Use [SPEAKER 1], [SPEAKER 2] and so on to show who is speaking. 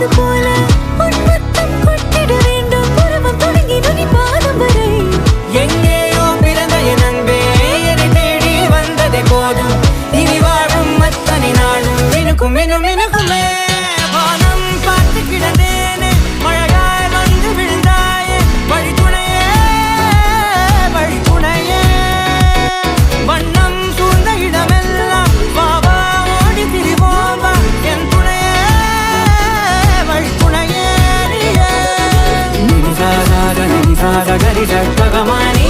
[SPEAKER 1] கொட்டுவது போல உன் முத்தம்
[SPEAKER 2] గగరి జగమాని